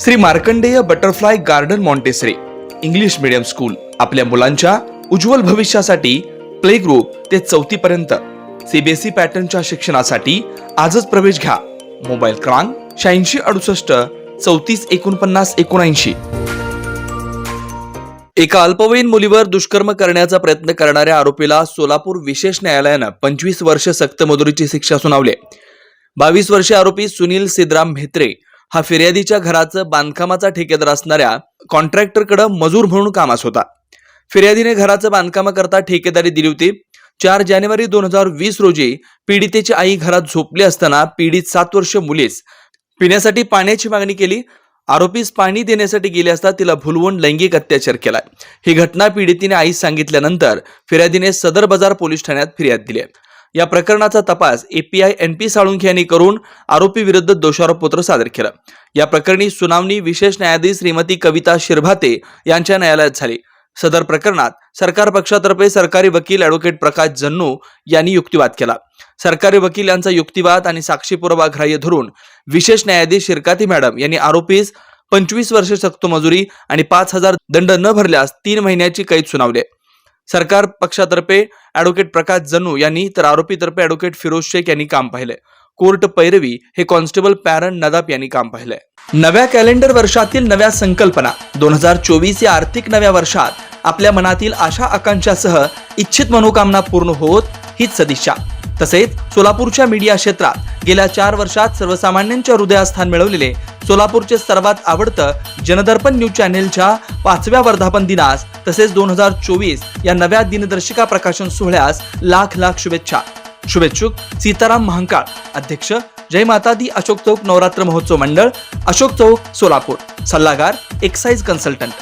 Shri Markandey butterfly garden montessori English medium school आपल्या मुलांच्या उज्ज्वल भविष्यासाठी प्ले ग्रुप ते चौथी पर्यंत सीबीएसई पॅटर्नच्या शिक्षणासाठी आजच प्रवेश घ्या. मोबाईल क्रमांक शहाऐंशी अडुसष्ट चौतीस एकोणपन्नास एकोणऐंशी. एका अल्पवयीन मुलीवर दुष्कर्म करण्याचा प्रयत्न करणाऱ्या आरोपीला सोलापूर विशेष न्यायालयानं पंचवीस वर्ष सक्तमजुरीची शिक्षा सुनावली. बावीस वर्षीय आरोपी सुनील सिद्धराम म्हेत्रे हा फिर्यादीच्या घराचं बांधकामाचा ठेकेदार असणाऱ्या कॉन्ट्रॅक्टरकडे मजूर म्हणून कामास होता. फिर्यादीने घराचं बांधकामाकरता ठेकेदारी दिली होती. चार जानेवारी दोन हजार वीस रोजी पीडितेची आई घरात झोपली असताना पीडित सात वर्ष मुलीस पिण्यासाठी पाण्याची मागणी केली. आरोपीस पाणी देण्यासाठी गेले असता तिला भुलवून लैंगिक अत्याचार केला. ही घटना पीडितीने आईस सांगितल्यानंतर फिर्यादीने सदर बाजार पोलीस ठाण्यात फिर्याद दिली. आहे. या प्रकरणाचा तपास एपीआय एन पी साळुंखे यांनी करून आरोपी विरुद्ध दोषारोपपत्र सादर केलं. या प्रकरणी सुनावणी विशेष न्यायाधीश श्रीमती कविता शिरभाते यांच्या न्यायालयात झाली. सदर प्रकरणात सरकार पक्षातर्फे सरकारी वकील ॲडव्होकेट प्रकाश जन्नू यांनी युक्तिवाद केला. सरकारी वकील यांचा युक्तिवाद आणि साक्षी पुरावा ग्राह्य धरून विशेष न्यायाधीश शिरकाती मॅडम यांनी आरोपीस पंचवीस वर्ष सक्तमजुरी आणि पाच हजार दंड न भरल्यास तीन महिन्याची कैद सुनावले सरकार पक्षातर्फे ॲडव्होकेट प्रकाश जनू यांनी तर आरोपीतर्फे ॲडव्होकेट फिरोज शेख यांनी काम पाहिले कोर्ट पैरवी हे कॉन्स्टेबल पॅरन नदाप यांनी काम पाहिलंय. नव्या कॅलेंडर वर्षातील नव्या संकल्पना दोन हजार चोवीस या आर्थिक नव्या वर्षात आपल्या मनातील आशा आकांक्षासह इच्छित मनोकामना पूर्ण होत हीच सदिच्छा. तसेच सोलापूरच्या मीडिया क्षेत्रात गेल्या चार वर्षात सर्वसामान्यांच्या हृदयास्थान मिळवलेले सोलापूरचे सर्वात आवडतं जनदर्पण न्यूज चॅनेलच्या पाचव्या वर्धापन दिनास तसेच दोन हजार चोवीस या नव्या दिनदर्शिका प्रकाशन सोहळ्यास लाख लाख शुभेच्छा. शुभेच्छुक सीताराम महांकाळ अध्यक्ष जय माता दी अशोक चौक नवरात्र महोत्सव मंडळ अशोक चौक सोलापूर सल्लागार एक्साइज कन्सल्टंट.